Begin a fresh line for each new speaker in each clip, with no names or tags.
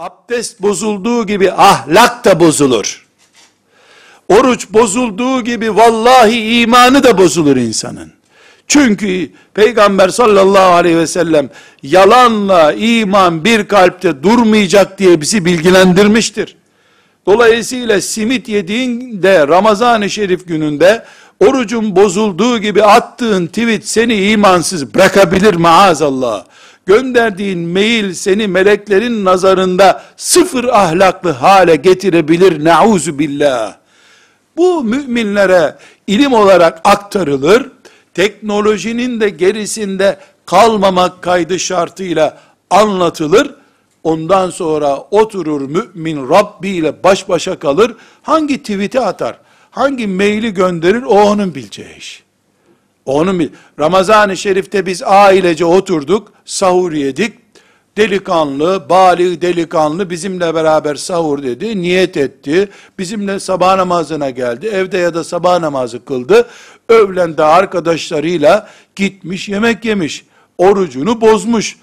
Abdest bozulduğu gibi ahlak da bozulur. Oruç bozulduğu gibi vallahi imanı da bozulur insanın. Çünkü Peygamber sallallahu aleyhi ve sellem yalanla iman bir kalpte durmayacak diye bizi bilgilendirmiştir. Dolayısıyla simit yediğinde Ramazan-ı Şerif gününde orucun bozulduğu gibi attığın tweet seni imansız bırakabilir maazallah. Gönderdiğin mail seni meleklerin nazarında sıfır ahlaklı hale getirebilir nauzu billah. Bu müminlere ilim olarak aktarılır. Teknolojinin de gerisinde kalmamak kaydı şartıyla anlatılır. Ondan sonra oturur mümin Rabbi ile baş başa kalır. Hangi tweet'i atar? Hangi maili gönderir? O onun bileceği iş. Onun Ramazan-ı Şerif'te biz ailece oturduk, sahur yedik. Delikanlı, bali delikanlı bizimle beraber sahur dedi, niyet etti. Bizimle sabah namazına geldi. Evde ya da sabah namazı kıldı. Öğlende arkadaşlarıyla gitmiş yemek yemiş. Orucunu bozmuş.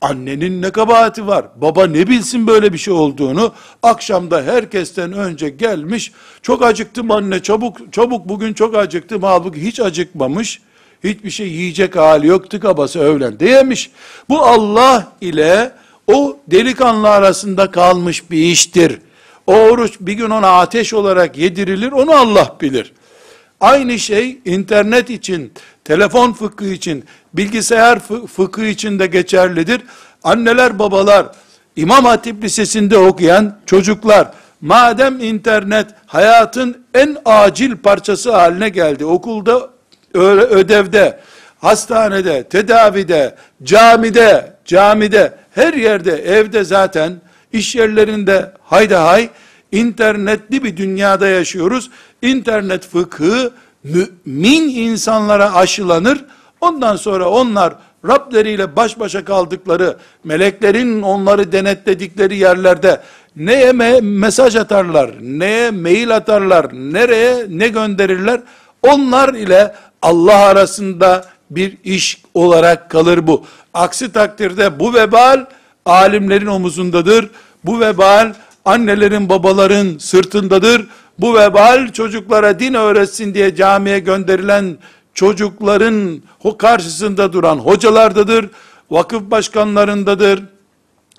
Annenin ne kabahati var? Baba ne bilsin böyle bir şey olduğunu? Akşamda herkesten önce gelmiş. Çok acıktım anne çabuk çabuk bugün çok acıktım. Halbuki hiç acıkmamış. Hiçbir şey yiyecek hali yok. Tıka basa öğlen yemiş. Bu Allah ile o delikanlı arasında kalmış bir iştir. O oruç bir gün ona ateş olarak yedirilir. Onu Allah bilir. Aynı şey internet için, telefon fıkhı için, bilgisayar fıkhı için de geçerlidir. Anneler, babalar, İmam Hatip Lisesi'nde okuyan çocuklar, madem internet hayatın en acil parçası haline geldi, okulda, ödevde, hastanede, tedavide, camide, camide, her yerde, evde zaten, iş yerlerinde hayda hay, internetli bir dünyada yaşıyoruz. İnternet fıkhı mümin insanlara aşılanır. Ondan sonra onlar Rableriyle baş başa kaldıkları, meleklerin onları denetledikleri yerlerde neye me mesaj atarlar, neye mail atarlar, nereye ne gönderirler? Onlar ile Allah arasında bir iş olarak kalır bu. Aksi takdirde bu vebal alimlerin omuzundadır. Bu vebal annelerin babaların sırtındadır. Bu vebal çocuklara din öğretsin diye camiye gönderilen çocukların karşısında duran hocalardadır, vakıf başkanlarındadır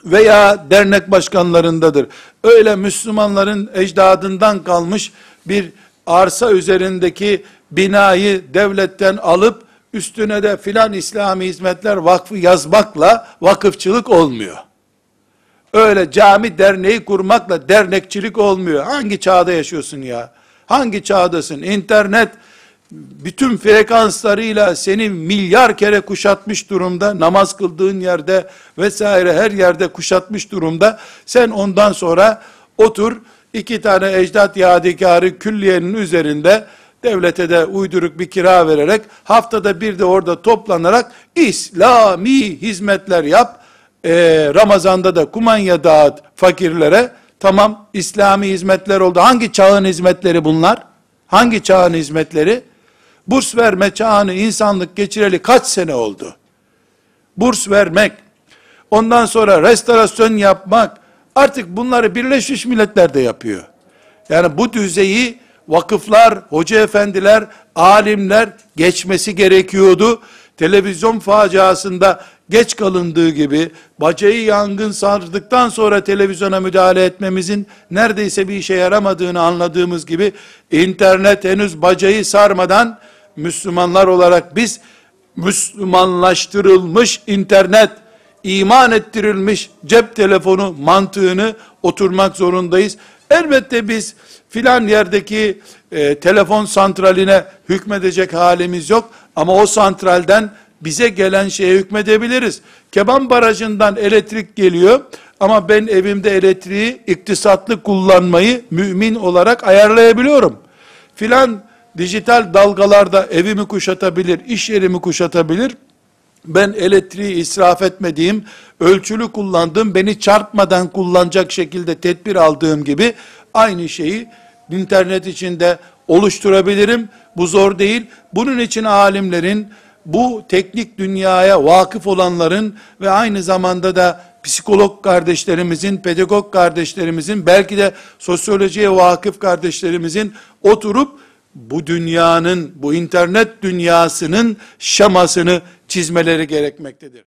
veya dernek başkanlarındadır. Öyle Müslümanların ecdadından kalmış bir arsa üzerindeki binayı devletten alıp üstüne de filan İslami Hizmetler Vakfı yazmakla vakıfçılık olmuyor. Öyle cami derneği kurmakla dernekçilik olmuyor. Hangi çağda yaşıyorsun ya? Hangi çağdasın? İnternet bütün frekanslarıyla seni milyar kere kuşatmış durumda. Namaz kıldığın yerde vesaire her yerde kuşatmış durumda. Sen ondan sonra otur iki tane ecdat yadigarı külliyenin üzerinde devlete de uyduruk bir kira vererek haftada bir de orada toplanarak İslami hizmetler yap e, Ramazan'da da kumanya dağıt fakirlere. Tamam İslami hizmetler oldu. Hangi çağın hizmetleri bunlar? Hangi çağın hizmetleri? Burs verme çağını insanlık geçireli kaç sene oldu? Burs vermek, ondan sonra restorasyon yapmak, artık bunları Birleşmiş Milletler de yapıyor. Yani bu düzeyi vakıflar, hoca efendiler, alimler geçmesi gerekiyordu. Televizyon faciasında geç kalındığı gibi, bacayı yangın sardıktan sonra televizyona müdahale etmemizin neredeyse bir işe yaramadığını anladığımız gibi, internet henüz bacayı sarmadan, Müslümanlar olarak biz, Müslümanlaştırılmış internet, iman ettirilmiş cep telefonu mantığını oturmak zorundayız. Elbette biz filan yerdeki e, telefon santraline hükmedecek halimiz yok ama o santralden bize gelen şeye hükmedebiliriz. Keban barajından elektrik geliyor ama ben evimde elektriği iktisatlı kullanmayı mümin olarak ayarlayabiliyorum. Filan dijital dalgalarda evimi kuşatabilir, iş yerimi kuşatabilir. Ben elektriği israf etmediğim, ölçülü kullandığım, beni çarpmadan kullanacak şekilde tedbir aldığım gibi aynı şeyi internet içinde oluşturabilirim. Bu zor değil. Bunun için alimlerin bu teknik dünyaya vakıf olanların ve aynı zamanda da psikolog kardeşlerimizin, pedagog kardeşlerimizin, belki de sosyolojiye vakıf kardeşlerimizin oturup bu dünyanın, bu internet dünyasının şamasını çizmeleri gerekmektedir.